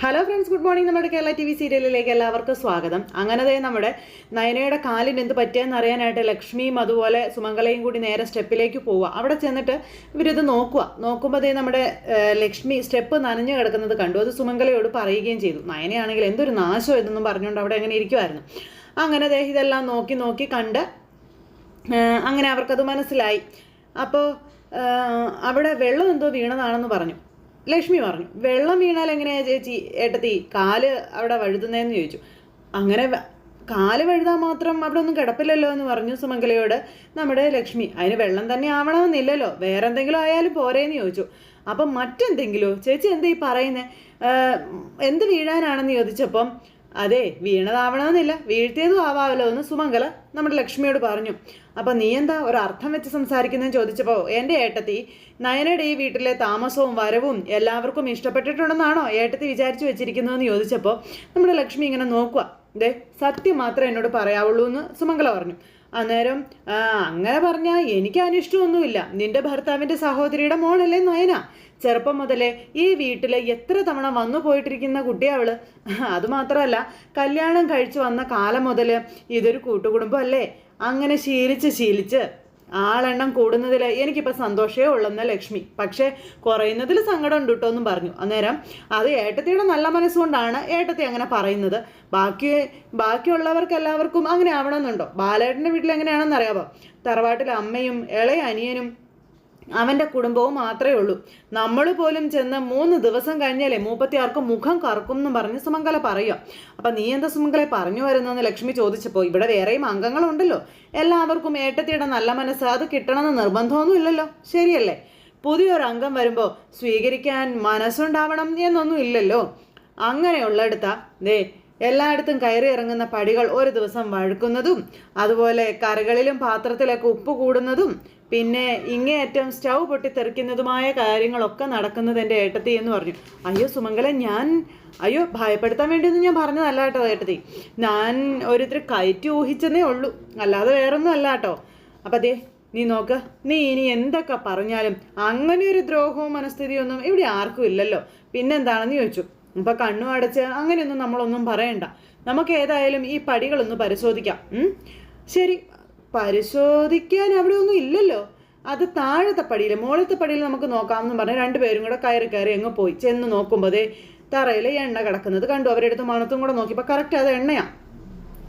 Hello friends good morning നമ്മുടെ Kerala T V സീരിയലിലേക്ക് എല്ലാവർക്കും സ്വാഗതം. അങ്ങനെ ദേ നമ്മുടെ നയനയുടെ കാലിന് എന്ത് പറ്റിയെന്ന് അറിയാനായിട്ട് ലക്ഷ്മിയും അതുപോലെ സുമംഗലയും കൂടി നേരെ സ്റ്റെപ്പിലേക്ക് പോവുക. അവിടെ ചെന്നിട്ട് ഇവരിത് നോക്കുക. നോക്കുമ്പോൾ ദേ നമ്മുടെ ലക്ഷ്മി സ്റ്റെപ്പ് നനഞ്ഞു കിടക്കുന്നത് കണ്ടു. അത് സുമംഗലയോട് പറയുകയും ചെയ്തു. നയനയാണെങ്കിൽ എന്തൊരു നാശം ഇതെന്നും പറഞ്ഞുകൊണ്ട് അവിടെ അങ്ങനെ ഇരിക്കുമായിരുന്നു അങ്ങനെ ഇതെല്ലാം നോക്കി നോക്കി കണ്ട് അങ്ങനെ അവർക്കത് മനസ്സിലായി. അപ്പോൾ അവിടെ വെള്ളം എന്തോ വീണതാണെന്ന് പറഞ്ഞു. ലക്ഷ്മി പറഞ്ഞു. വെള്ളം വീണാൽ എങ്ങനെയാ ചേച്ചി? ഏട്ടത്തി കാൽ അവിടെ വഴുതുന്നതെന്ന് ചോദിച്ചു. അങ്ങനെ കാൽ വഴുതാൻ മാത്രം അവിടെ ഒന്നും കിടപ്പില്ലല്ലോ എന്ന് പറഞ്ഞു സുമംഗലയോട് നമ്മുടെ ലക്ഷ്മി. അതിന് വെള്ളം തന്നെ ആവണമെന്നില്ലല്ലോ. വേറെ എന്തെങ്കിലും ആയാലും പോരേന്ന് ചോദിച്ചു. അപ്പം മറ്റെന്തെങ്കിലും? ചേച്ചി എന്താ ഈ പറയുന്നത് എന്ത് വീഴാനാണെന്ന് ചോദിച്ചപ്പം അതെ വീണതാവണമെന്നില്ല. വീഴ്ത്തിയതും ആവാമല്ലോ എന്ന് സുമംഗല നമ്മുടെ ലക്ഷ്മിയോട് പറഞ്ഞു. അപ്പം നീ എന്താ ഒരു അർത്ഥം വെച്ച് സംസാരിക്കുന്നതെന്ന് ചോദിച്ചപ്പോൾ എന്റെ ഏട്ടത്തി നയനയുടെ ഈ വീട്ടിലെ താമസവും വരവും എല്ലാവർക്കും ഇഷ്ടപ്പെട്ടിട്ടുണ്ടെന്നാണോ ഏട്ടത്തി വിചാരിച്ചു വെച്ചിരിക്കുന്നതെന്ന് ചോദിച്ചപ്പോൾ നമ്മുടെ ലക്ഷ്മി ഇങ്ങനെ നോക്കുക ദേ സത്യം മാത്രമേ എന്നോട് പറയാവുള്ളൂ എന്ന് സുമംഗല പറഞ്ഞു. അന്നേരം "ആ, അങ്ങനെ പറഞ്ഞാൽ എനിക്ക് അനിഷ്ടമൊന്നുമില്ല. നിന്റെ ഭർത്താവിന്റെ സഹോദരിയുടെ മോളല്ലേ നയന? ചെറുപ്പം മുതലേ ഈ വീട്ടിൽ എത്ര തവണ വന്നു പോയിട്ടിരിക്കുന്ന കുട്ടിയവൾ അതുമാത്രമല്ല കല്യാണം കഴിച്ചു വന്ന കാലം മുതൽ ഇതൊരു കൂട്ടുകുടുംബം അല്ലേ? അങ്ങനെ ശീലിച്ച് ശീലിച്ച് ആളെണ്ണം കൂടുന്നതിൽ എനിക്കിപ്പോൾ സന്തോഷമേ ഉള്ളെന്ന ലക്ഷ്മി. പക്ഷേ കുറയുന്നതിൽ സങ്കടം ഉണ്ട് കേട്ടോ എന്നും പറഞ്ഞു. അന്നേരം അത് ഏട്ടത്തിയുടെ നല്ല മനസ്സുകൊണ്ടാണ് ഏട്ടത്തി അങ്ങനെ പറയുന്നത്. ബാക്കി ബാക്കിയുള്ളവർക്ക് എല്ലാവർക്കും അങ്ങനെ ആവണമെന്നുണ്ടോ? ബാലേട്ടന്റെ വീട്ടിൽ എങ്ങനെയാണെന്ന് അറിയാമോ തറവാട്ടിൽ അമ്മയും ഇളയ അനിയനും അവന്റെ കുടുംബവും മാത്രമേ ഉള്ളൂ. നമ്മൾ പോലും ചെന്ന് മൂന്ന് ദിവസം കഴിഞ്ഞാലേ മൂപ്പത്തിയാർക്കും മുഖം കറക്കും എന്ന് പറഞ്ഞ് സുമംഗല പറയുക. അപ്പം നീ എന്താ സുമംഗലെ പറഞ്ഞു വരുന്നതെന്ന് ലക്ഷ്മി ചോദിച്ചപ്പോൾ ഇവിടെ വേറെയും അംഗങ്ങളുണ്ടല്ലോ. എല്ലാവർക്കും ഏട്ടത്തിയുടെ നല്ല മനസ്സ് അത് കിട്ടണമെന്ന് നിർബന്ധമൊന്നും ഇല്ലല്ലോ. ശരിയല്ലേ? പുതിയൊരു അംഗം വരുമ്പോൾ സ്വീകരിക്കാൻ മനസ്സുണ്ടാവണം എന്നൊന്നും ഇല്ലല്ലോ. അങ്ങനെയുള്ളടുത്താ ദേ എല്ലായിടത്തും കയറി ഇറങ്ങുന്ന പടികൾ ഒരു ദിവസം വഴുക്കുന്നതും അതുപോലെ കറികളിലും പാത്രത്തിലൊക്കെ ഉപ്പ് കൂടുന്നതും പിന്നെ ഇങ്ങേയറ്റം സ്റ്റൗ പൊട്ടിത്തെറിക്കുന്നതുമായ കാര്യങ്ങളൊക്കെ നടക്കുന്നത് എന്റെ ഏട്ടത്തി എന്ന് പറഞ്ഞു. അയ്യോ സുമംഗല ഞാൻ അയ്യോ ഭയപ്പെടുത്താൻ വേണ്ടിയൊന്നും ഞാൻ പറഞ്ഞതല്ല കേട്ടോ ഏട്ടത്തി. ഞാൻ ഒരിത്തിരി കയറ്റി ഊഹിച്ചെന്നേ ഉള്ളൂ. അല്ലാതെ വേറൊന്നും അല്ല കേട്ടോ. അപ്പം ദേ നീ നോക്ക് നീ ഇനി എന്തൊക്കെ പറഞ്ഞാലും അങ്ങനെ ഒരു ദ്രോഹവും മനസ്ഥിതിയൊന്നും ഇവിടെ ആർക്കും ഇല്ലല്ലോ. പിന്നെന്താണെന്ന് ചോദിച്ചു. ഇപ്പൊ കണ്ണു അടച്ച് അങ്ങനെയൊന്നും നമ്മളൊന്നും പറയണ്ട. നമുക്ക് ഏതായാലും ഈ പടികളൊന്ന് പരിശോധിക്കാം? ശരി. പരിശോധിക്കാൻ അവിടെ ഒന്നും ഇല്ലല്ലോ. അത് താഴത്തെ പടിയിൽ മുകളിലത്തെ പടിയിൽ നമുക്ക് നോക്കാമെന്ന് പറഞ്ഞ് രണ്ടുപേരും കൂടെ കയറി കയറി അങ്ങ് പോയി. ചെന്ന് നോക്കുമ്പോൾ തറയിൽ എണ്ണ കിടക്കുന്നത് കണ്ടു. അവരെടുത്ത് മണത്തും കൂടെ നോക്കിയപ്പോൾ കറക്റ്റ് അത് എണ്ണയാണ്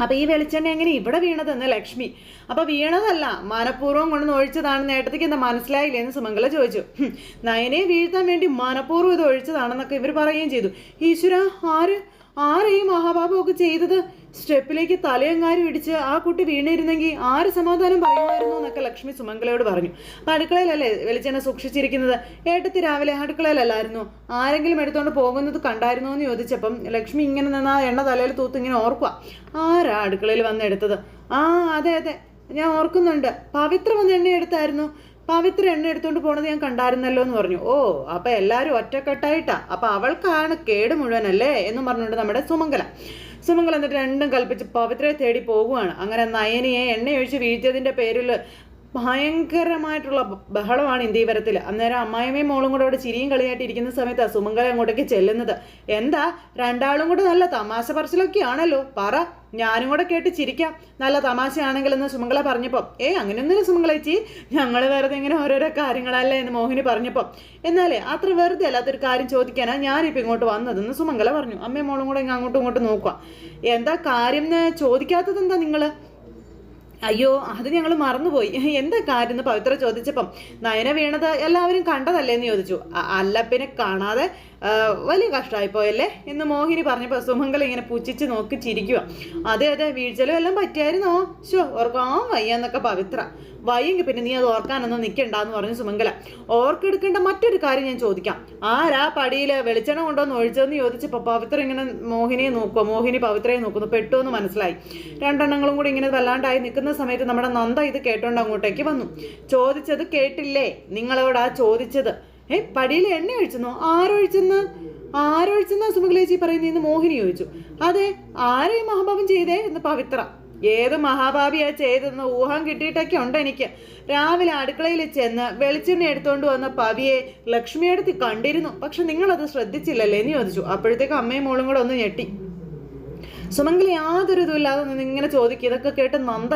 അപ്പൊ ഈ വെളിച്ചെണ്ണ എങ്ങനെ ഇവിടെ വീണതെന്ന് ലക്ഷ്മി. അപ്പൊ വീണതല്ല മനഃപൂർവം കൊണ്ട് ഒഴിച്ചതാണെന്ന് ഏട്ടത്തിക്ക് എന്താ മനസ്സിലായില്ലേ എന്ന് സുമംഗല ചോദിച്ചു. "ഹും, നയനെ വീഴ്ത്താൻ വേണ്ടി മനഃപൂർവം ഇത് ഒഴിച്ചതാണെന്നൊക്കെ ഇവർ പറയുകയും ചെയ്തു. ഈശ്വര ആര്? ആരാ ഈ മഹാബാബുവൊക്കെ ചെയ്തത്? സ്റ്റെപ്പിലേക്ക് തലയങ്ങാരി ഇടിച്ച് ആ കുട്ടി വീണിരുന്നെങ്കിൽ ആര് സമാധാനം പറയുമായിരുന്നു എന്നൊക്കെ ലക്ഷ്മി സുമംഗലയോട് പറഞ്ഞു. അടുക്കളയിലല്ലേ വെളിച്ചെണ്ണ സൂക്ഷിച്ചിരിക്കുന്നത്? ഏട്ടത്തി രാവിലെ അടുക്കളയിലല്ലായിരുന്നു. ആരെങ്കിലും എടുത്തോണ്ട് പോകുന്നത് കണ്ടായിരുന്നോ എന്ന് ചോദിച്ചപ്പം ലക്ഷ്മി ഇങ്ങനെ നിന്ന് ആ എണ്ണ തലയിൽ തൂത്ത് ഇങ്ങനെ ഓർക്കുക ആരാ അടുക്കളയിൽ വന്ന് എടുത്തത് ആ അതെ അതെ. ഞാൻ ഓർക്കുന്നുണ്ട്. പവിത്ര വന്ന് എണ്ണ എടുത്തായിരുന്നു പവിത്ര എണ്ണ എടുത്തുകൊണ്ട് പോണത് ഞാൻ കണ്ടായിരുന്നല്ലോ എന്ന് പറഞ്ഞു. ഓ അപ്പൊ എല്ലാരും ഒറ്റക്കെട്ടായിട്ടാ. അപ്പൊ അവൾക്കാണ് കേട് മുഴുവനല്ലേ എന്ന് പറഞ്ഞുകൊണ്ട് നമ്മുടെ സുമംഗല. സുമംഗല എന്നിട്ട് രണ്ടും കൽപ്പിച്ച് പവിത്രയെ തേടി പോവുകയാണ് അങ്ങനെ നയനിയെ എണ്ണയൊഴിച്ച് വീഴ്ചതിന്റെ പേരിൽ ഭയങ്കരമായിട്ടുള്ള ബഹളമാണ് ഇന്ത്യവരത്തിൽ അന്നേരം അമ്മായിമ്മയും മോളും കൂടെ അവിടെ ചിരിയും കളിയായിട്ട് ഇരിക്കുന്ന സമയത്താണ് സുമംഗല അങ്ങോട്ടേക്ക് ചെല്ലുന്നത്. എന്താ? രണ്ടാളും കൂടെ നല്ല തമാശ പറച്ചിലൊക്കെ ആണല്ലോ പറ. ഞാനും കൂടെ കേട്ട് ചിരിക്കാം. നല്ല തമാശയാണെങ്കിലെന്ന് സുമംഗല പറഞ്ഞപ്പോൾ ഏ അങ്ങനെയൊന്നുമില്ല സുമംഗല ചേച്ചി. ഞങ്ങൾ വെറുതെ ഇങ്ങനെ ഓരോരോ കാര്യങ്ങളല്ലേ എന്ന് മോഹിനി പറഞ്ഞപ്പോൾ എന്നാലേ അത്ര വെറുതെ അല്ലാത്തൊരു കാര്യം ചോദിക്കാനാണ് ഞാനിപ്പോൾ ഇങ്ങോട്ട് വന്നതെന്ന് സുമംഗല പറഞ്ഞു. അമ്മയും മോളും കൂടെ ഇങ്ങ് അങ്ങോട്ടും ഇങ്ങോട്ടും നോക്കുക എന്താ കാര്യം ചോദിക്കാത്തത് എന്താ നിങ്ങൾ അയ്യോ അത് ഞങ്ങൾ മറന്നുപോയി. എന്താ കാര്യം എന്ന് പവിത്ര ചോദിച്ചപ്പം നയന വീണത് എല്ലാവരും കണ്ടതല്ലേ എന്ന് ചോദിച്ചു. "അ- അല്ല പിന്നെ കാണാതെ വലിയ കഷ്ടമായി പോയല്ലേ എന്ന് മോഹിനി പറഞ്ഞപ്പോൾ സുമംഗൽ ഇങ്ങനെ പുച്ഛിച്ച് നോക്കി ചിരിക്കുക അതെ അതെ വീഴ്ചലും എല്ലാം പറ്റിയായിരുന്നോ? ശോ ഓർക്കാൻ വയ്യ എന്നൊക്കെ പവിത്ര. വയ്യെങ്കിൽ പിന്നെ നീ അത് ഓർക്കാനൊന്നും നിൽക്കണ്ടെന്ന് പറഞ്ഞു സുമംഗല. ഓർക്കെടുക്കേണ്ട മറ്റൊരു കാര്യം ഞാൻ ചോദിക്കാം. ആരാ പടിയിൽ വെളിച്ചെണ്ണ കൊണ്ടോന്ന് ഒഴിച്ചതെന്ന് ചോദിച്ചപ്പോൾ പവിത്ര ഇങ്ങനെ മോഹിനിയെ നോക്കുക മോഹിനി പവിത്രയെ നോക്കുന്നു. പെട്ടു എന്ന് മനസ്സിലായി. രണ്ടെണ്ണങ്ങളും കൂടി ഇങ്ങനെ വല്ലാണ്ടായി നിൽക്കുന്ന സമയത്ത് നമ്മുടെ നന്ദ ഇത് കേട്ടോണ്ട് അങ്ങോട്ടേക്ക് വന്നു. ചോദിച്ചത് കേട്ടില്ലേ? നിങ്ങളോടാ ചോദിച്ചത്. ഏ പടിയിൽ എണ്ണ ഒഴിച്ചെന്നോ? ആരൊഴിച്ചെന്ന്? ആരൊഴിച്ചെന്നാ സുമംഗലേച്ചി പറയുന്നതെന്ന് മോഹിനി ചോദിച്ചു. അതെ ആരെയും മഹാഭാവം ചെയ്തേ എന്ന് പവിത്ര. ഏത് മഹാഭാവിയാ ചെയ്തെന്ന് ഊഹം കിട്ടിയിട്ടൊക്കെ ഉണ്ട് എനിക്ക്. രാവിലെ അടുക്കളയിൽ ചെന്ന് വെളിച്ചെണ്ണ എടുത്തുകൊണ്ട് വന്ന പവിയെ ലക്ഷ്മിയെടുത്ത് കണ്ടിരുന്നു. പക്ഷെ നിങ്ങളത് ശ്രദ്ധിച്ചില്ലല്ലേ എന്ന് ചോദിച്ചു. അപ്പോഴത്തേക്ക് അമ്മയും മോളും കൂടെ ഒന്ന് ഞെട്ടി. സുമംഗലി യാതൊരു ഇതുമില്ലാതെ നിന്ന് ഇങ്ങനെ ചോദിക്കും. ഇതൊക്കെ കേട്ട് നന്ദ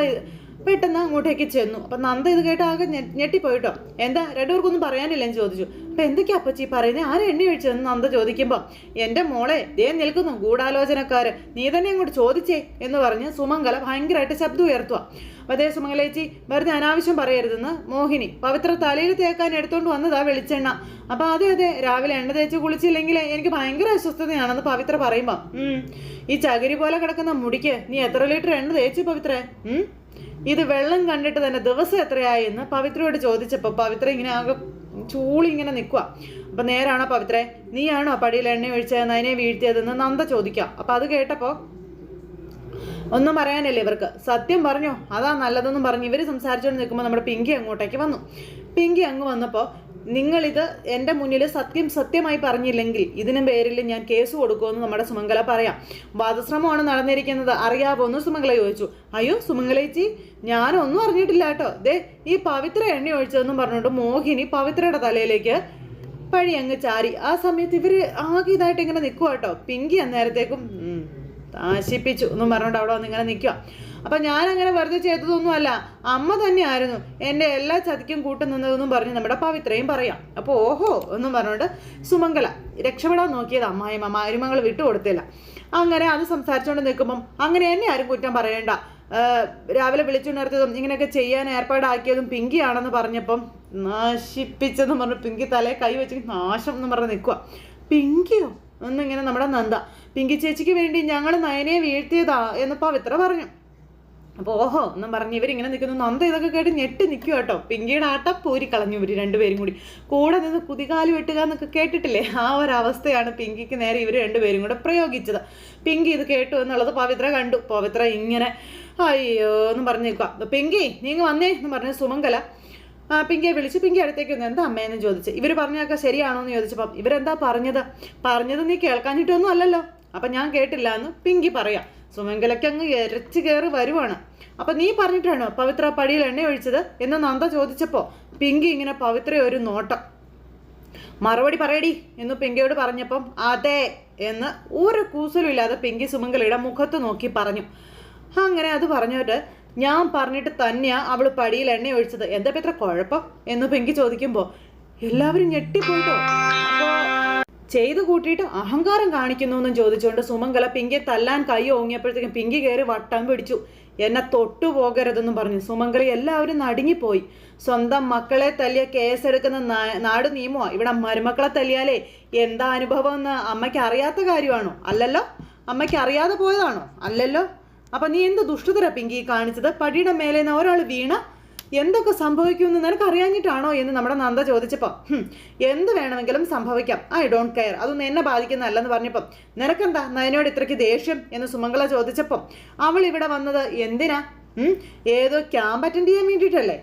പെട്ടെന്ന് അങ്ങോട്ടേക്ക് ചെന്നു. അപ്പം നന്ദ ഇത് കേട്ട് ആകെ ഞെട്ടിപ്പോയിട്ടോ. എന്താ രണ്ടുപേർക്കൊന്നും പറയാനില്ലെന്ന് ചോദിച്ചു. അപ്പം എന്തൊക്കെയാ അപ്പച്ചി പറയുന്നത് ആരെ എണ്ണി ഒഴിച്ചതെന്ന് നന്ദ ചോദിക്കുമ്പോൾ എന്റെ മോളെ ദേ നിൽക്കുന്നു ഗൂഢാലോചനക്കാര്. നീ തന്നെ അങ്ങോട്ട് ചോദിച്ചേ എന്ന് പറഞ്ഞ് സുമംഗല ഭയങ്കരമായിട്ട് ശബ്ദം ഉയർത്തുക അപ്പം അതേ സുമംഗലേച്ചി വെറുതെ അനാവശ്യം പറയരുതെന്ന് മോഹിനി. പവിത്ര തലയിൽ തേക്കാൻ എടുത്തോണ്ട് വന്നതാ വെളിച്ചെണ്ണ. അപ്പോൾ അതെ അതെ രാവിലെ എണ്ണ തേച്ച് കുളിച്ചില്ലെങ്കിൽ എനിക്ക് ഭയങ്കര അസ്വസ്ഥതയാണെന്ന് പവിത്ര പറയുമ്പോൾ ഈ ചകിരി പോലെ കിടക്കുന്ന മുടിക്ക് നീ എത്ര ലിറ്റർ എണ്ണ തേച്ചു പവിത്രേ? ഇത് വെള്ളം കണ്ടിട്ട് തന്നെ ദിവസം എത്രയായി എന്ന് പവിത്രയോട് ചോദിച്ചപ്പോൾ പവിത്ര ഇങ്ങനെ ആകെ ചൂളി ഇങ്ങനെ നിൽക്കുക അപ്പം നേരാണോ പവിത്രേ? നീയാണോ പടിയിൽ എണ്ണ ഒഴിച്ചതെന്ന് അതിനെ വീഴ്ത്തിയതെന്ന് നന്ദ ചോദിക്കാം. അപ്പം അത് കേട്ടപ്പോൾ ഒന്നും പറയാനില്ല ഇവർക്ക്. സത്യം പറഞ്ഞോ അതാ നല്ലതെന്നും പറഞ്ഞ് ഇവർ സംസാരിച്ചുകൊണ്ട് നിൽക്കുമ്പോൾ നമ്മുടെ പിങ്കി അങ്ങോട്ടേക്ക് വന്നു. പിങ്കി അങ്ങ് വന്നപ്പോൾ നിങ്ങളിത് എന്റെ മുന്നിൽ സത്യം സത്യമായി പറഞ്ഞില്ലെങ്കിൽ ഇതിന് പേരിൽ ഞാൻ കേസ് കൊടുക്കുമെന്ന് നമ്മുടെ സുമംഗല പറയാം. വധശ്രമമാണ് നടന്നിരിക്കുന്നത്. അറിയാവോ എന്ന് സുമംഗല ചോദിച്ചു. അയ്യോ സുമംഗലേച്ചി ഞാനൊന്നും അറിഞ്ഞിട്ടില്ല കേട്ടോ. ദേ ഈ പവിത്ര എണ്ണ ഒഴിച്ചതെന്നും പറഞ്ഞുകൊണ്ട് മോഹിനി പവിത്രയുടെ തലയിലേക്ക് പഴി അങ്ങ് ചാരി. ആ സമയത്ത് ഇവർ ആകെ ഇതായിട്ട് ഇങ്ങനെ നിൽക്കുക കേട്ടോ. പിങ്കി അന്നേരത്തേക്കും നാശിപ്പിച്ചു എന്നും പറഞ്ഞുകൊണ്ട് അവിടെ വന്ന് ഇങ്ങനെ നിൽക്കുക അപ്പം ഞാൻ അങ്ങനെ വെറുതെ ചെയ്തതൊന്നുമല്ല. അമ്മ തന്നെയായിരുന്നു എന്റെ എല്ലാ ചതിക്കും കൂട്ടു നിന്നതെന്നും പറഞ്ഞ് നമ്മുടെ പവിത്രയും പറയാം. അപ്പോൾ ഓഹോ എന്നും പറഞ്ഞുകൊണ്ട് സുമംഗല രക്ഷപ്പെടാൻ നോക്കിയത് അമ്മായിമ്മ മരുമകൾ വിട്ടുകൊടുത്തില്ല അങ്ങനെ അത് സംസാരിച്ചുകൊണ്ട് നിൽക്കുമ്പം അങ്ങനെ എന്നെ ആരും കുറ്റം പറയണ്ട. രാവിലെ വിളിച്ചുണർത്തിയതും ഇങ്ങനെയൊക്കെ ചെയ്യാൻ ഏർപ്പാടാക്കിയതും പിങ്കിയാണെന്ന് പറഞ്ഞപ്പം നശിപ്പിച്ചെന്ന് പറഞ്ഞു പിങ്കി തലേ കൈ വെച്ച് നാശം എന്ന് പറഞ്ഞ് നിൽക്കുക പിങ്കിയോ? എന്നിങ്ങനെ നമ്മുടെ നന്ദ. പിങ്കി ചേച്ചിക്ക് വേണ്ടി ഞങ്ങൾ നയനെ വീഴ്ത്തിയതാ എന്ന് പവിത്ര പറഞ്ഞു. അപ്പോൾ ഓഹോ എന്നും പറഞ്ഞ് ഇവരിങ്ങനെ നിൽക്കുന്നു നന്ദ ഇതൊക്കെ കേട്ട് ഞെട്ടി നിൽക്കുക കേട്ടോ. പിങ്കിയുടെ ആട്ടം കളഞ്ഞു ഇവർ രണ്ടുപേരും കൂടി. കൂടെ നിന്ന് കുതികാൽ വെട്ടുക എന്നൊക്കെ കേട്ടിട്ടില്ലേ? ആ ഒരു അവസ്ഥയാണ് പിങ്കിക്ക് നേരെ ഇവർ രണ്ടുപേരും കൂടെ പ്രയോഗിച്ചത്. പിങ്കി ഇത് കേട്ടു എന്നുള്ളത് പവിത്ര കണ്ടു. പവിത്ര ഇങ്ങനെ അയ്യോ എന്ന് പറഞ്ഞു നിൽക്കുക പിങ്കി നീങ്ങ വന്നേ എന്ന് പറഞ്ഞ് സുമംഗല. പിങ്കിയെ വിളിച്ച് പിങ്കി അടുത്തേക്ക് വന്നു. എന്താ അമ്മയെന്ന് ചോദിച്ചു. ഇവർ പറഞ്ഞൊക്കെ ശരിയാണോ എന്ന് ചോദിച്ചപ്പം ഇവരെന്താ പറഞ്ഞത്? പറഞ്ഞത് നീ കേൾക്കാനിട്ടൊന്നും അല്ലല്ലോ. അപ്പം ഞാൻ കേട്ടില്ല എന്ന് പിങ്കി പറയാം. സുമംഗലയ്ക്ക് അങ്ങ് ഇരച്ചു കയറി വരുവാണ്. അപ്പം നീ പറഞ്ഞിട്ടാണോ പവിത്ര പടിയിൽ എണ്ണ ഒഴിച്ചത്? എന്ന് നന്ദ ചോദിച്ചപ്പോൾ പിങ്കി ഇങ്ങനെ പവിത്ര ഒരു നോട്ടം. മറുപടി പറയടി എന്ന് പിങ്കിയോട് പറഞ്ഞപ്പം അതെ എന്ന് ഒരു കൂസലും ഇല്ലാതെ പിങ്കി സുമംഗലയുടെ മുഖത്ത് നോക്കി പറഞ്ഞു. അങ്ങനെ അത് പറഞ്ഞിട്ട് ഞാൻ പറഞ്ഞിട്ട് തന്നെയാ അവൾ പടിയിൽ എണ്ണ ഒഴിച്ചത്. എന്താ ഇത്ര കുഴപ്പം? എന്ന് പിങ്കി ചോദിക്കുമ്പോൾ എല്ലാവരും ഞെട്ടിപ്പോയിട്ടോ? അപ്പോ ചെയ്തു കൂട്ടിയിട്ട് അഹങ്കാരം കാണിക്കുന്നു എന്നും ചോദിച്ചുകൊണ്ട് സുമംഗല പിങ്കെ തല്ലാൻ കൈ ഓങ്ങിയപ്പോഴത്തേക്കും പിങ്കി കയറി വട്ടം പിടിച്ചു. എന്നെ തൊട്ടു പോകരുതെന്നും പറഞ്ഞു. സുമംഗലി എല്ലാവരും നടുങ്ങിപ്പോയി. സ്വന്തം മക്കളെ തല്ലിയ കേസെടുക്കുന്ന നാട് നിയമമാ. ഇവിടെ മരുമക്കളെ തല്ലിയാലേ എന്താ അനുഭവം എന്ന് അമ്മയ്ക്ക് അറിയാത്ത കാര്യമാണോ? അല്ലല്ലോ? അമ്മയ്ക്ക് അറിയാതെ പോയതാണോ? അല്ലല്ലോ? അപ്പൊ നീ എന്ത് ദുഷ്ടതര പിങ്കി കാണിച്ചത്? പടിയുടെ മേലെ നിന്ന് ഒരാൾ വീണ എന്തൊക്കെ സംഭവിക്കുമെന്ന് നിനക്ക് അറിയാഞ്ഞിട്ടാണോ എന്ന് നമ്മുടെ നന്ദ ചോദിച്ചപ്പോൾ എന്ത് വേണമെങ്കിലും സംഭവിക്കാം. I don't care. അതൊന്നും എന്നെ ബാധിക്കുന്നതല്ലെന്ന് പറഞ്ഞപ്പം നിനക്കെന്താ? നയനോട് ഇത്രയ്ക്ക് ദേഷ്യം? എന്ന് സുമംഗള ചോദിച്ചപ്പം അവൾ ഇവിടെ വന്നത് എന്തിനാ? ഏതോ ക്യാമ്പ് അറ്റൻഡ് ചെയ്യാൻ വേണ്ടിയിട്ടല്ലേ?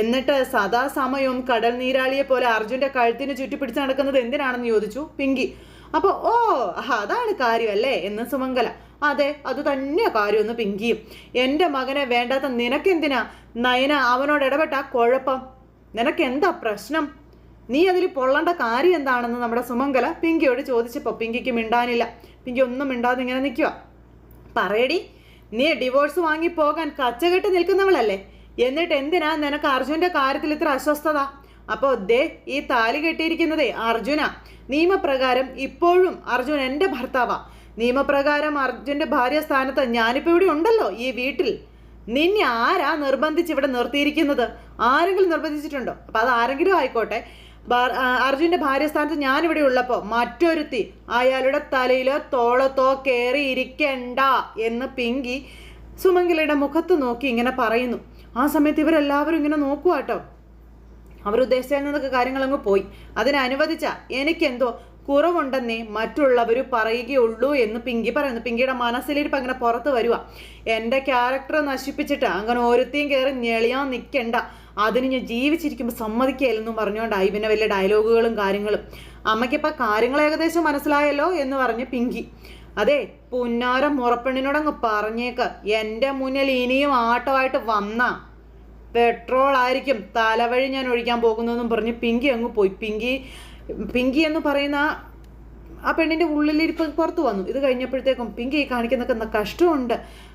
എന്നിട്ട് സദാസമയവും കടൽ നീരാളിയെ പോലെ അർജുന്റെ കഴുത്തിന് ചുറ്റി പിടിച്ച് നടക്കുന്നത് എന്തിനാണെന്ന് ചോദിച്ചു പിങ്കി. അപ്പോൾ ഓ അതാണ് കാര്യമല്ലേ? എന്ന് സുമംഗല അതെ അത് തന്നെ കാര്യമൊന്ന് പിങ്കിയും. എന്റെ മകനെ വേണ്ടാത്ത നിനക്കെന്തിനാ? നയന അവനോട് ഇടപെട്ട കുഴപ്പം. നിനക്കെന്താ പ്രശ്നം? നീ അതിൽ പൊള്ളേണ്ട കാര്യം എന്താണെന്ന് നമ്മുടെ സുമംഗല പിങ്കിയോട് ചോദിച്ചപ്പോൾ പിങ്കിക്ക് മിണ്ടാനില്ല. പിങ്കി ഒന്നും മിണ്ടാതെ ഇങ്ങനെ നിൽക്കുക പറയടി നീ ഡിവോഴ്സ് വാങ്ങി പോകാൻ കച്ചകെട്ട് നിൽക്കുന്നവളല്ലേ? എന്നിട്ട് എന്തിനാ നിനക്ക് അർജുന്റെ കാര്യത്തിൽ ഇത്ര അസ്വസ്ഥത? അപ്പോൾ ദേ ഈ താലി കെട്ടിയിരിക്കുന്നതേ അർജുന. നിയമപ്രകാരം ഇപ്പോഴും അർജുൻ എന്റെ ഭർത്താവാ. നിയമപ്രകാരം അർജുന്റെ ഭാര്യ സ്ഥാനത്ത് ഞാനിപ്പോൾ ഇവിടെ ഉണ്ടല്ലോ ഈ വീട്ടിൽ. നിന്നെ ആരാ നിർബന്ധിച്ച് ഇവിടെ നിർത്തിയിരിക്കുന്നത്? ആരെങ്കിലും നിർബന്ധിച്ചിട്ടുണ്ടോ? അപ്പം അത് ആരെങ്കിലും ആയിക്കോട്ടെ. അർജുന്റെ ആ, അർജുന്റെ ഭാര്യ സ്ഥാനത്ത് ഞാനിവിടെ ഉള്ളപ്പോൾ മറ്റൊരുത്തി അയാളുടെ തലയിലോ തോളത്തോ കയറി ഇരിക്കണ്ട എന്ന് പിങ്കി സുമംഗലയുടെ മുഖത്ത് നോക്കി ഇങ്ങനെ പറയുന്നു. ആ സമയത്ത് ഇവരെല്ലാവരും ഇങ്ങനെ നോക്കുക കേട്ടോ അവരുദ്ദേശിച്ചതിൽ നിന്നൊക്കെ കാര്യങ്ങളങ്ങ് പോയി. അതിനനുവദിച്ച എനിക്കെന്തോ കുറവുണ്ടെന്നേ മറ്റുള്ളവർ പറയുകയുള്ളൂ എന്ന് പിങ്കി പറയുന്നു. പിങ്കിയുടെ മനസ്സിലിരിപ്പ് അങ്ങനെ പുറത്ത് വരുക എന്റെ ക്യാരക്ടർ നശിപ്പിച്ചിട്ട് അങ്ങനെ ഓരോരുത്തേയും കയറി ഞെളിയാൻ നിൽക്കണ്ട അതിന് ഞാൻ ജീവിച്ചിരിക്കുമ്പോൾ സമ്മതിക്കുകയല്ലെന്നും പറഞ്ഞുകൊണ്ടായി പിന്നെ വലിയ ഡയലോഗുകളും കാര്യങ്ങളും. അമ്മയ്ക്കിപ്പോൾ കാര്യങ്ങൾ ഏകദേശം മനസ്സിലായല്ലോ എന്ന് പറഞ്ഞ് പിങ്കി. അതെ പുന്നാരം മുറപ്പെണ്ണിനോടങ്ങ് പറഞ്ഞേക്ക്. എന്റെ മുന്നിൽ ഇനിയും ആട്ടമായിട്ട് വന്ന. പെട്രോൾ ആയിരിക്കും. തലവഴി ഞാൻ ഒഴിക്കാൻ പോകുന്നതെന്നും പറഞ്ഞ് പിങ്കി അങ്ങ് പോയി. പിങ്കി പിങ്കി എന്ന് പറയുന്ന ആ പെണ്ണിന്റെ ഉള്ളിലിരിപ്പ് പുറത്ത് വന്നു. ഇത് കഴിഞ്ഞപ്പോഴത്തേക്കും പിങ്കി കാണിക്കുന്നൊക്കെ കഷ്ടമുണ്ട്.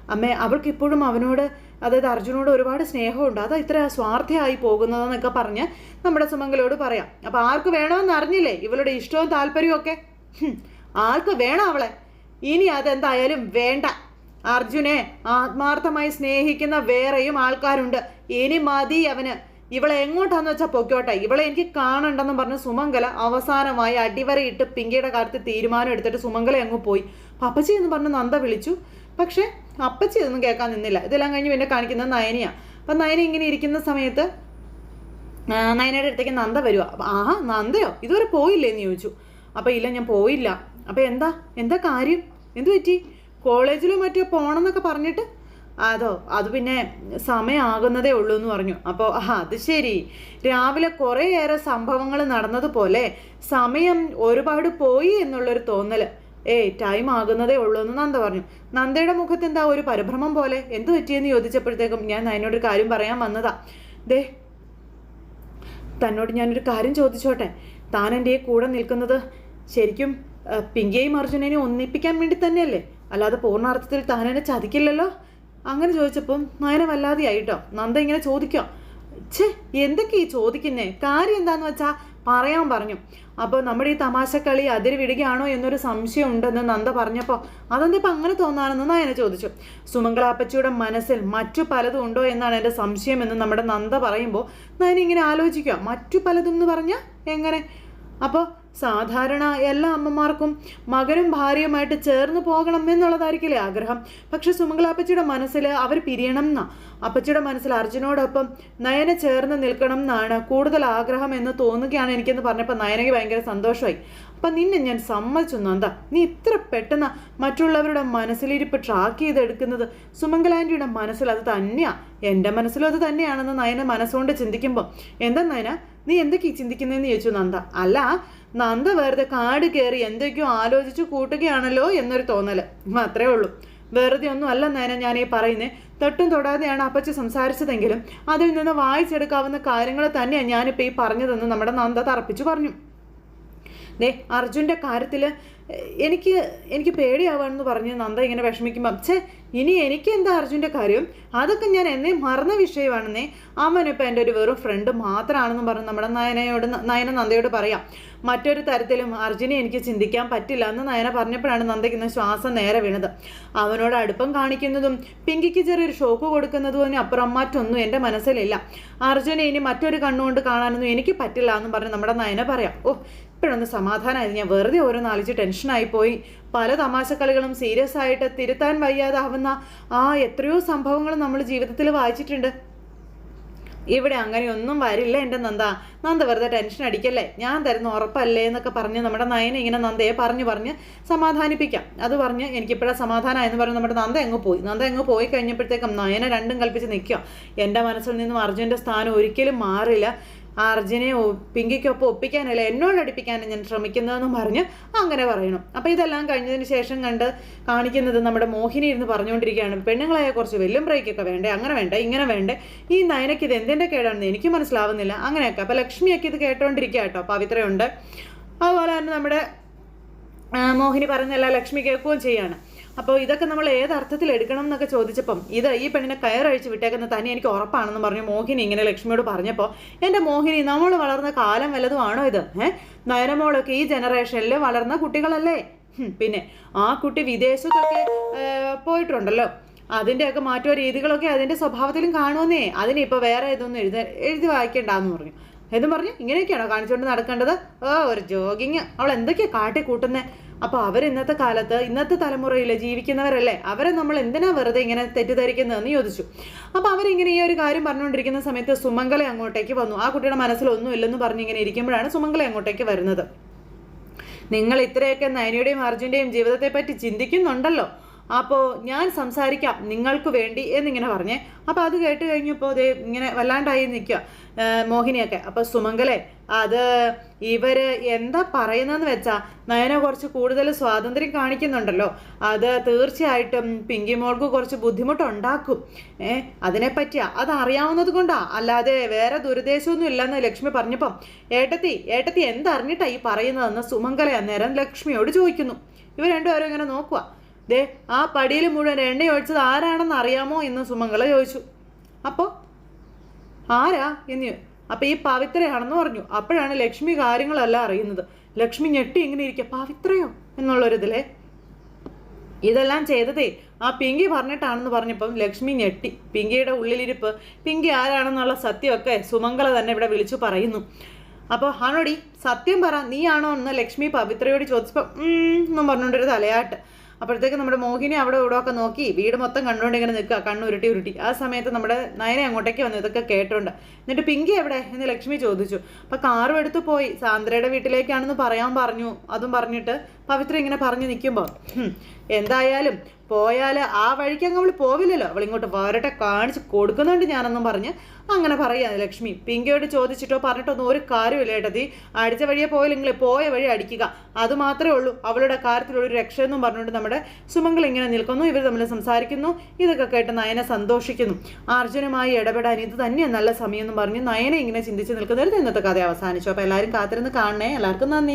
അമ്മേ അവൾക്ക് ഇപ്പോഴും അവനോട് അതായത് അർജുനോട് ഒരുപാട് സ്നേഹമുണ്ട്. അതാ ഇത്ര സ്വാർത്ഥയായി പോകുന്നതെന്നൊക്കെ പറഞ്ഞ് നമ്മുടെ സുമംഗലോട് പറയാം. അപ്പോൾ ആർക്ക് വേണമെന്ന് അറിഞ്ഞില്ലേ? ഇവളുടെ ഇഷ്ടവും താല്പര്യവും ഒക്കെ? ആർക്ക് വേണം അവളെ? ഇനി അതെന്തായാലും വേണ്ട. അർജുനെ ആത്മാർത്ഥമായി സ്നേഹിക്കുന്ന വേറെയും ആൾക്കാരുണ്ട്. ഇനി മതി അവന്. ഇവളെ എങ്ങോട്ടാന്ന് വെച്ചാൽ പൊക്കോട്ടെ ഇവളെ എനിക്ക് കാണണ്ടെന്ന് പറഞ്ഞ് സുമംഗല അവസാനമായി അടിവരയിട്ട് പിങ്കിയുടെ കാര്യത്തിൽ തീരുമാനം എടുത്തിട്ട് സുമംഗല അങ്ങ് പോയി. പപ്പച്ചി എന്ന് പറഞ്ഞ് നന്ദ വിളിച്ചു. പക്ഷേ അപ്പച്ചി ഇതൊന്നും കേൾക്കാൻ നിന്നില്ല. ഇതെല്ലാം കഴിഞ്ഞ് പിന്നെ കാണിക്കുന്നത് നയനിയാണ് അപ്പം നയന ഇങ്ങനെ ഇരിക്കുന്ന സമയത്ത് നയനയുടെ അടുത്തേക്ക് നന്ദ വരുക ആഹാ നന്ദയോ? ഇതുവരെ പോയില്ലേ? എന്ന് ചോദിച്ചു. അപ്പം ഇല്ല ഞാൻ പോയില്ല. അപ്പം എന്താ? എന്താ കാര്യം? എന്തു പറ്റി? കോളേജിലോ മറ്റോ പോകണമെന്നൊക്കെ പറഞ്ഞിട്ട് അതോ അത് പിന്നെ സമയമാകുന്നതേ ഉള്ളൂ എന്ന് പറഞ്ഞു. അപ്പോൾ ആ അത് ശരി. രാവിലെ കുറേയേറെ സംഭവങ്ങൾ നടന്നതുപോലെ സമയം ഒരുപാട് പോയി എന്നുള്ളൊരു തോന്നൽ ഏയ് ടൈം ആകുന്നതേ ഉള്ളൂ എന്ന് നന്ദ പറഞ്ഞു. നന്ദയുടെ മുഖത്ത് എന്താ ഒരു പരിഭ്രമം പോലെ? എന്ത് പറ്റിയെന്ന് ചോദിച്ചപ്പോഴത്തേക്കും ഞാൻ നയനോടൊരു കാര്യം പറയാൻ വന്നതാ. ദേ തന്നോട് ഞാനൊരു കാര്യം ചോദിച്ചോട്ടെ. താൻ എന്റെ കൂടെ നിൽക്കുന്നത് ശരിക്കും പിങ്കിയെയും അർജുനനെയും ഒന്നിപ്പിക്കാൻ വേണ്ടി തന്നെയല്ലേ? അല്ലാതെ പൂർണാർത്ഥത്തിൽ താൻ എന്നെ ചതിക്കില്ലല്ലോ? അങ്ങനെ ചോദിച്ചപ്പം നയന വല്ലാതെയായിട്ടോ. നന്ദ ഇങ്ങനെ ചോദിക്കാം. ഛേ എന്തൊക്കെ ഈ ചോദിക്കുന്നേ? കാര്യം എന്താന്ന് വെച്ചാ പറയാൻ പറഞ്ഞു. അപ്പോൾ നമ്മുടെ ഈ തമാശക്കളി അതിര് വിടുകയാണോ എന്നൊരു സംശയം ഉണ്ടെന്ന് നന്ദ പറഞ്ഞപ്പോൾ അതെന്താ ഇപ്പം അങ്ങനെ തോന്നാണെന്ന് നയന ചോദിച്ചു. സുമംഗളാപ്പച്ചിയുടെ മനസ്സിൽ മറ്റു പലതും ഉണ്ടോ എന്നാണ് എന്റെ സംശയം എന്ന് നമ്മുടെ നന്ദ പറയുമ്പോൾ നയന ഇങ്ങനെ ആലോചിക്കുക മറ്റു പലതും എന്ന് പറഞ്ഞാൽ എങ്ങനെ? അപ്പോൾ സാധാരണ എല്ലാ അമ്മമാർക്കും മകനും ഭാര്യയുമായിട്ട് ചേർന്ന് പോകണം എന്നുള്ളതായിരിക്കില്ലേ ആഗ്രഹം. പക്ഷെ സുമംഗലാപ്പച്ചിയുടെ മനസ്സിൽ അവർ പിരിയണം എന്നാ അപ്പച്ചിയുടെ മനസ്സിൽ അർജുനോടൊപ്പം നയന ചേർന്ന് നിൽക്കണം എന്നാണ് കൂടുതൽ ആഗ്രഹം എന്ന് തോന്നുകയാണ് എനിക്കെന്ന് പറഞ്ഞപ്പോൾ നയനയ്ക്ക് ഭയങ്കര സന്തോഷമായി അപ്പം നിന്നെ ഞാൻ സമ്മതിച്ചു നന്ദ നീ ഇത്ര പെട്ടെന്ന് മറ്റുള്ളവരുടെ മനസ്സിലിരിപ്പ് ട്രാക്ക് ചെയ്തെടുക്കുന്നത്? സുമംഗലാന്റിയുടെ മനസ്സിൽ അത് തന്നെയാണ് എന്റെ മനസ്സിലും അത് തന്നെയാണെന്ന് നയന മനസ്സുകൊണ്ട് ചിന്തിക്കുമ്പോൾ എന്താ നയന? നീ എന്തൊക്കെ ഈ ചിന്തിക്കുന്നതെന്ന് ചോദിച്ചു നന്ദ. അല്ല നന്ദ വെറുതെ കാട് കയറി എന്തൊക്കെയോ ആലോചിച്ച് കൂട്ടുകയാണല്ലോ എന്നൊരു തോന്നൽ അത്രേ ഉള്ളൂ. വെറുതെ ഒന്നും അല്ല ഞാൻ ഈ പറയുന്നത് തൊട്ടും തൊടാതെയാണ് അപ്പച്ചി സംസാരിച്ചതെങ്കിലും അതിൽ നിന്ന് വായിച്ചെടുക്കാവുന്ന കാര്യങ്ങൾ തന്നെയാണ് ഞാനിപ്പോൾ ഈ പറഞ്ഞതെന്ന് നമ്മുടെ നന്ദ തറപ്പിച്ചു പറഞ്ഞു. ദേ അർജുന്റെ കാര്യത്തിൽ എനിക്ക് എനിക്ക് പേടിയാവാണെന്ന് പറഞ്ഞ് നന്ദ ഇങ്ങനെ വിഷമിക്കുമ്പോൾ ഛേ ഇനി എനിക്ക് എന്താ അർജുന്റെ കാര്യം? അതൊക്കെ ഞാൻ എന്നെ മറന്ന വിഷയമാണെന്നേ. അവനിപ്പോൾ എന്റെ ഒരു വെറും ഫ്രണ്ട് മാത്രമാണെന്ന് പറഞ്ഞ് നമ്മുടെ നയനയോട് നയന നന്ദയോട് പറയാം. മറ്റൊരു തരത്തിലും അർജുനെ എനിക്ക് ചിന്തിക്കാൻ പറ്റില്ല എന്ന് നയന പറഞ്ഞപ്പോഴാണ് നന്ദയ്ക്ക് ശ്വാസം നേരെ വീണത്. അവനോട് അടുപ്പം കാണിക്കുന്നതും പിങ്കിക്ക് ചെറിയൊരു ഷോക്ക് കൊടുക്കുന്നതും അപ്പുറം മറ്റൊന്നും എന്റെ മനസ്സിലില്ല. അർജുനെ ഇനി മറ്റൊരു കണ്ണുകൊണ്ട് കാണാനൊന്നും എനിക്ക് പറ്റില്ല എന്ന് പറഞ്ഞ് നമ്മുടെ നയന പറയാം. ഓ ഇപ്പോഴൊന്ന് സമാധാനമായിരുന്നു ഞാൻ വെറുതെ ഓരോന്ന് ആലോചിച്ച് ടെൻഷനായി പോയി. പല തമാശക്കളികളും സീരിയസ് ആയിട്ട് തിരുത്താൻ വയ്യാതാവുന്ന ആ എത്രയോ സംഭവങ്ങൾ നമ്മൾ ജീവിതത്തിൽ വായിച്ചിട്ടുണ്ട്. ഇവിടെ അങ്ങനെയൊന്നും വരില്ല എന്റെ നന്ദ. നന്ദ വെറുതെ ടെൻഷൻ അടിക്കല്ലേ? ഞാൻ തരുന്ന ഉറപ്പല്ലേ എന്നൊക്കെ പറഞ്ഞ് നമ്മുടെ നയന ഇങ്ങനെ നന്ദയെ പറഞ്ഞു പറഞ്ഞ് സമാധാനിപ്പിക്കാം. അത് പറഞ്ഞ് എനിക്കിപ്പോഴാണ് സമാധാനമായെന്ന് പറഞ്ഞ് നമ്മുടെ നന്ദ എങ്ങ് പോയി. നന്ദ എങ്ങ് പോയി കഴിഞ്ഞപ്പോഴത്തേക്കും നയന രണ്ടും കൽപ്പിച്ച് നിൽക്കുക. എന്റെ മനസ്സിൽ നിന്നും അർജുന്റെ സ്ഥാനം ഒരിക്കലും മാറില്ല. അർജുനെ പിങ്കിക്കൊപ്പം ഒപ്പിക്കാനല്ല എന്നോട് അടുപ്പിക്കാനും ഞാൻ ശ്രമിക്കുന്നതെന്നും പറഞ്ഞ് അങ്ങനെ പറയണം. അപ്പോൾ ഇതെല്ലാം കഴിഞ്ഞതിന് ശേഷം കണ്ട് കാണിക്കുന്നത് നമ്മുടെ മോഹിനി ഇരുന്ന് പറഞ്ഞുകൊണ്ടിരിക്കുകയാണ്. പെണ്ണുങ്ങളായ കുറച്ച് വെല്ലും ബ്രേക്കൊക്കെ വേണ്ടേ? അങ്ങനെ വേണ്ടേ? ഇങ്ങനെ വേണ്ടേ? ഈ നയനയ്ക്ക് ഇത് എന്തിന്റെ കേടാണെന്ന് എനിക്ക് മനസ്സിലാവുന്നില്ല. അങ്ങനെയൊക്കെ. അപ്പോൾ ലക്ഷ്മിയൊക്കെ ഇത് കേട്ടോണ്ടിരിക്കുക കേട്ടോ. പവിത്രയുണ്ട്. അതുപോലെ തന്നെ നമ്മുടെ മോഹിനി പറഞ്ഞല്ല ലക്ഷ്മി കേൾക്കുകയും ചെയ്യാണ്. അപ്പോൾ ഇതൊക്കെ നമ്മൾ ഏത് അർത്ഥത്തിൽ എടുക്കണം എന്നൊക്കെ ചോദിച്ചപ്പം ഇത് ഈ പെണ്ണിനെ കയറഴിച്ച് വിട്ടേക്കുന്ന തന്നെ എനിക്ക് ഉറപ്പാണെന്ന് പറഞ്ഞു മോഹിനി ഇങ്ങനെ ലക്ഷ്മിയോട് പറഞ്ഞപ്പോൾ എന്റെ മോഹിനി നമ്മൾ വളർന്ന കാലം വല്ലതും ഇത്? ഏഹ് നയനമോളൊക്കെ ഈ ജനറേഷനിൽ വളർന്ന കുട്ടികളല്ലേ? പിന്നെ ആ കുട്ടി വിദേശത്തൊക്കെ പോയിട്ടുണ്ടല്ലോ. അതിന്റെയൊക്കെ മാറ്റോ രീതികളൊക്കെ അതിന്റെ സ്വഭാവത്തിലും കാണുമെന്നേ. അതിനിപ്പോൾ വേറെ ഇതൊന്നും എഴുതി എഴുതി വായിക്കണ്ടെന്ന് പറഞ്ഞു. എന്നും പറഞ്ഞു? ഇങ്ങനെയൊക്കെയാണോ കാണിച്ചുകൊണ്ട് നടക്കേണ്ടത്? ഓ ഒരു ജോഗിങ്. അവൾ എന്തൊക്കെയാ കാട്ടി കൂട്ടുന്നത് അപ്പോൾ അവർ ഇന്നത്തെ കാലത്ത് ഇന്നത്തെ തലമുറയിൽ ജീവിക്കുന്നവരല്ലേ അവരെ നമ്മൾ എന്തിനാ വെറുതെ ഇങ്ങനെ തെറ്റിദ്ധരിക്കുന്നതെന്ന് ചോദിച്ചു. അപ്പോൾ അവരിങ്ങനെ ഈ ഒരു കാര്യം പറഞ്ഞുകൊണ്ടിരിക്കുന്ന സമയത്ത് സുമംഗല അങ്ങോട്ടേക്ക് വന്നു. ആ കുട്ടിയുടെ മനസ്സിലൊന്നും ഇല്ലെന്ന് പറഞ്ഞ് ഇങ്ങനെ ഇരിക്കുമ്പോഴാണ് സുമംഗല അങ്ങോട്ടേക്ക് വരുന്നത്. നിങ്ങൾ ഇത്രയൊക്കെ നയനയുടെയും അർജുന്റെയും ജീവിതത്തെ പറ്റി ചിന്തിക്കുന്നുണ്ടല്ലോ. അപ്പോൾ ഞാൻ സംസാരിക്കാം നിങ്ങൾക്ക് വേണ്ടി എന്നിങ്ങനെ പറഞ്ഞേ. അപ്പോൾ അത് കേട്ട് കഴിഞ്ഞപ്പോൾ ദേ ഇങ്ങനെ വല്ലാണ്ടായി നിൽക്കുക മോഹിനിയൊക്കെ. അപ്പോൾ സുമംഗലെ അത് ഇവർ എന്താ പറയുന്നതെന്ന് വെച്ചാൽ നയന കുറച്ച് കൂടുതൽ സ്വാതന്ത്ര്യം കാണിക്കുന്നുണ്ടല്ലോ. അത് തീർച്ചയായിട്ടും പിങ്കി മോൾക്ക് കുറച്ച് ബുദ്ധിമുട്ടുണ്ടാക്കും. ഏ അതിനെപ്പറ്റിയാ. അത് അറിയാവുന്നത് കൊണ്ടാ. അല്ലാതെ വേറെ ദുരുദ്ദേശമൊന്നും ഇല്ലെന്ന് ലക്ഷ്മി പറഞ്ഞപ്പം ഏട്ടത്തി ഏട്ടത്തി എന്തറിഞ്ഞിട്ടാ ഈ പറയുന്നതെന്ന്? സുമംഗല അന്നേരം ലക്ഷ്മിയോട് ചോദിക്കുന്നു. ഇവർ രണ്ടുപേരും ഇങ്ങനെ നോക്കുക ദേ ആ പടിയിൽ മുഴുവൻ എണ്ണ ഒഴിച്ചത് ആരാണെന്ന് അറിയാമോ എന്ന് സുമംഗള ചോദിച്ചു. അപ്പോൾ ആരാ എന്ന് അപ്പോൾ ഈ പവിത്രയാണെന്ന് പറഞ്ഞു. അപ്പോഴാണ് ലക്ഷ്മി കാര്യങ്ങളെല്ലാം അറിയുന്നത്. ലക്ഷ്മി ഞെട്ടി ഇങ്ങനെ ഇരിക്കുക പവിത്രയോ? എന്നുള്ളൊരിതിലെ. ഇതെല്ലാം ചെയ്തതേ ആ പിങ്കി പറഞ്ഞിട്ടാണെന്ന് പറഞ്ഞപ്പം ലക്ഷ്മി ഞെട്ടി. പിങ്കിയുടെ ഉള്ളിലിരിപ്പ് പിങ്കി ആരാണെന്നുള്ള സത്യമൊക്കെ സുമംഗല തന്നെ ഇവിടെ വിളിച്ചു പറയുന്നു. അപ്പോൾ ആണോടി സത്യം പറ നീയാണോ? എന്ന് ലക്ഷ്മി പവിത്രയോട് ചോദിച്ചപ്പോൾ എന്നും പറഞ്ഞുകൊണ്ടൊരു തലയാട്ട്. അപ്പോഴത്തേക്ക് നമ്മുടെ മോഹിനി അവിടെ ഇവിടെ ഒക്കെ നോക്കി വീട് മൊത്തം കണ്ടുകൊണ്ട് ഇങ്ങനെ നിൽക്കുക കണ്ണുരുട്ടി ഉരുട്ടി. ആ സമയത്ത് നമ്മുടെ നയനെ അങ്ങോട്ടേക്ക് വന്നു ഇതൊക്കെ കേട്ടോണ്ട്. എന്നിട്ട് പിങ്കി എവിടെ? എന്ന് ലക്ഷ്മി ചോദിച്ചു. അപ്പം കാറും എടുത്ത് പോയി. സാന്ദ്രയുടെ വീട്ടിലേക്കാണെന്ന് പറയാൻ പറഞ്ഞു അതും പറഞ്ഞിട്ട് പവിത്ര ഇങ്ങനെ പറഞ്ഞു നിൽക്കുമ്പോൾ എന്തായാലും പോയാൽ ആ വഴിക്ക് അങ്ങ് അവൾ പോവില്ലല്ലോ. അവൾ ഇങ്ങോട്ട് വരട്ടെ കാണിച്ച് കൊടുക്കുന്നുണ്ട് ഞാനെന്നും പറഞ്ഞ് അങ്ങനെ പറയാം ലക്ഷ്മി പിങ്കയോട് ചോദിച്ചിട്ടോ പറഞ്ഞിട്ടൊന്നും ഒരു കാര്യമില്ല ഏട്ടത്തി. അടിച്ച വഴിയെ പോയില്ലെങ്കിൽ പോയ വഴി അടിക്കുക. അത് മാത്രമേ ഉള്ളൂ. അവളുടെ കാര്യത്തിലുള്ള ഒരു രക്ഷയെന്നും പറഞ്ഞുകൊണ്ട് നമ്മുടെ സുമംഗൾ ഇങ്ങനെ നിൽക്കുന്നു. ഇവർ തമ്മിൽ സംസാരിക്കുന്നു. ഇതൊക്കെ കേട്ട് നയന സന്തോഷിക്കുന്നു. അർജുനുമായി ഇടപെടാൻ ഇത് തന്നെയാണ് നല്ല സമയം എന്ന് പറഞ്ഞ് നയന ഇങ്ങനെ ചിന്തിച്ച് നിൽക്കുന്നവർ ഇന്നത്തെ കഥ അവസാനിച്ചു. അപ്പോൾ എല്ലാവരും കാത്തിരുന്ന് കാണണേ. എല്ലാവർക്കും നന്ദി.